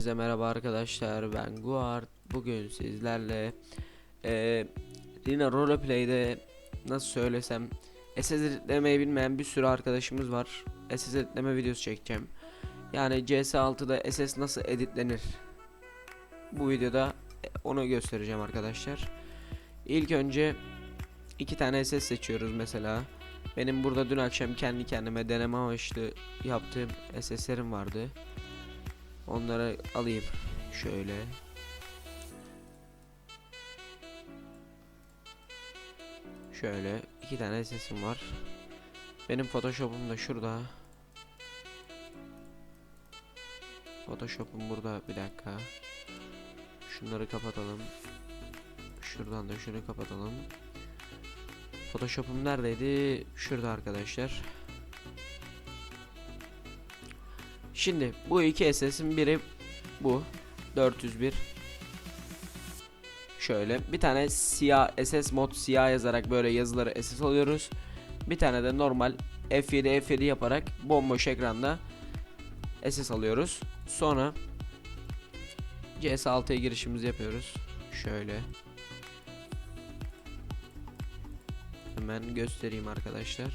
Herkese merhaba arkadaşlar ben Guard. Bugün sizlerle eee Rina Roleplay'de nasıl söylesem SS editlemeyi bilmeyen bir sürü arkadaşımız var. SS editleme videosu çekeceğim. Yani CS6'da SS nasıl editlenir bu videoda e, onu göstereceğim arkadaşlar. İlk önce iki tane SS seçiyoruz mesela. Benim burada dün akşam kendi kendime deneme amaçlı yaptığım SS'lerim vardı Onları alayım. Şöyle. Şöyle iki tane sesim var. Benim Photoshop'um da şurada. Photoshop'um burada bir dakika. Şunları kapatalım. Şuradan da şunu kapatalım. Photoshop'um neredeydi? Şurada arkadaşlar. Şimdi bu iki SS'in biri bu 401 Şöyle bir tane siyah SS mod siyah yazarak böyle yazıları SS alıyoruz. Bir tane de normal F7 F7 yaparak bomboş ekranda SS alıyoruz. Sonra CS6'ya girişimizi yapıyoruz. Şöyle. Hemen göstereyim arkadaşlar.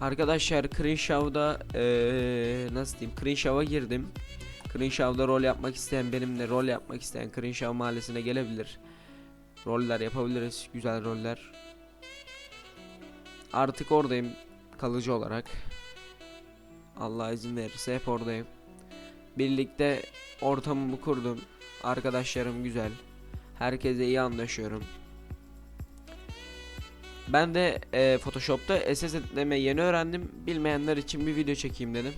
Arkadaşlar Crinshaw'da eee nasıl diyeyim Crinshaw'a girdim. Crinshaw'da rol yapmak isteyen benimle rol yapmak isteyen Crinshaw mahallesine gelebilir. Roller yapabiliriz. Güzel roller. Artık oradayım kalıcı olarak. Allah izin verirse hep oradayım. Birlikte ortamımı kurdum. Arkadaşlarım güzel. Herkese iyi anlaşıyorum. Ben de e, Photoshop'ta SS editleme yeni öğrendim. Bilmeyenler için bir video çekeyim dedim.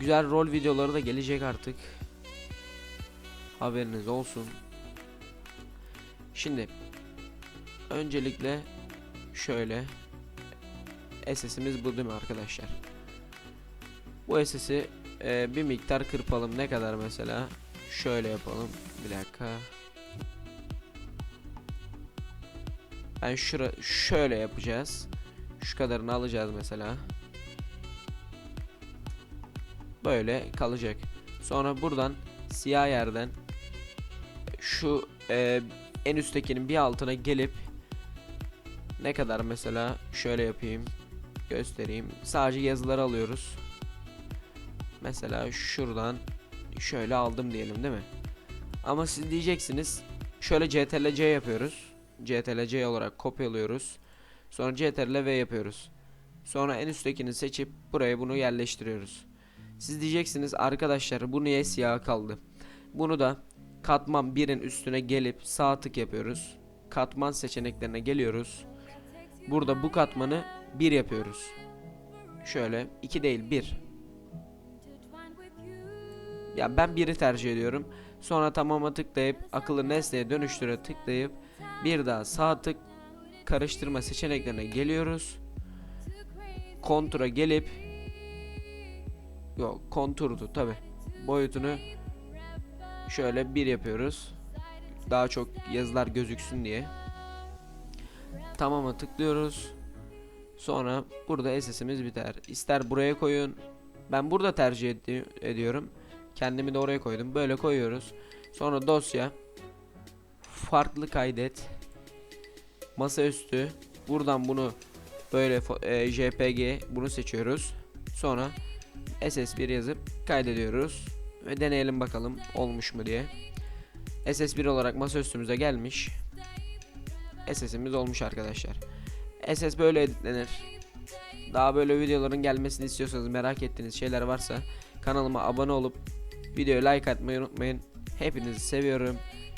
Güzel rol videoları da gelecek artık. Haberiniz olsun. Şimdi öncelikle şöyle SS'imiz bu değil mi arkadaşlar? Bu SS'i e, bir miktar kırpalım. Ne kadar mesela? Şöyle yapalım. Bir dakika. Ben şura şöyle yapacağız. Şu kadarını alacağız mesela. Böyle kalacak. Sonra buradan siyah yerden şu e, en üsttekinin bir altına gelip ne kadar mesela şöyle yapayım göstereyim. Sadece yazıları alıyoruz. Mesela şuradan şöyle aldım diyelim değil mi? Ama siz diyeceksiniz şöyle CTRL-C yapıyoruz. CTRL-C olarak kopyalıyoruz. Sonra CTRL-V yapıyoruz. Sonra en üsttekini seçip buraya bunu yerleştiriyoruz. Siz diyeceksiniz arkadaşlar bu niye siyah kaldı? Bunu da katman 1'in üstüne gelip sağ tık yapıyoruz. Katman seçeneklerine geliyoruz. Burada bu katmanı 1 yapıyoruz. Şöyle 2 değil 1. Ya ben 1'i tercih ediyorum. Sonra tamama tıklayıp akıllı nesneye dönüştüre tıklayıp bir daha sağ tık karıştırma seçeneklerine geliyoruz. Kontura gelip Yok konturdu tabi. Boyutunu şöyle bir yapıyoruz. Daha çok yazılar gözüksün diye. Tamama tıklıyoruz. Sonra burada SS'imiz biter. İster buraya koyun. Ben burada tercih edi ediyorum. Kendimi de oraya koydum. Böyle koyuyoruz. Sonra dosya farklı kaydet. Masaüstü. Buradan bunu böyle e, JPG bunu seçiyoruz. Sonra SS1 yazıp kaydediyoruz ve deneyelim bakalım olmuş mu diye. SS1 olarak masaüstümüze gelmiş. SS'imiz olmuş arkadaşlar. SS böyle editlenir. Daha böyle videoların gelmesini istiyorsanız merak ettiğiniz şeyler varsa kanalıma abone olup videoya like atmayı unutmayın. Hepinizi seviyorum.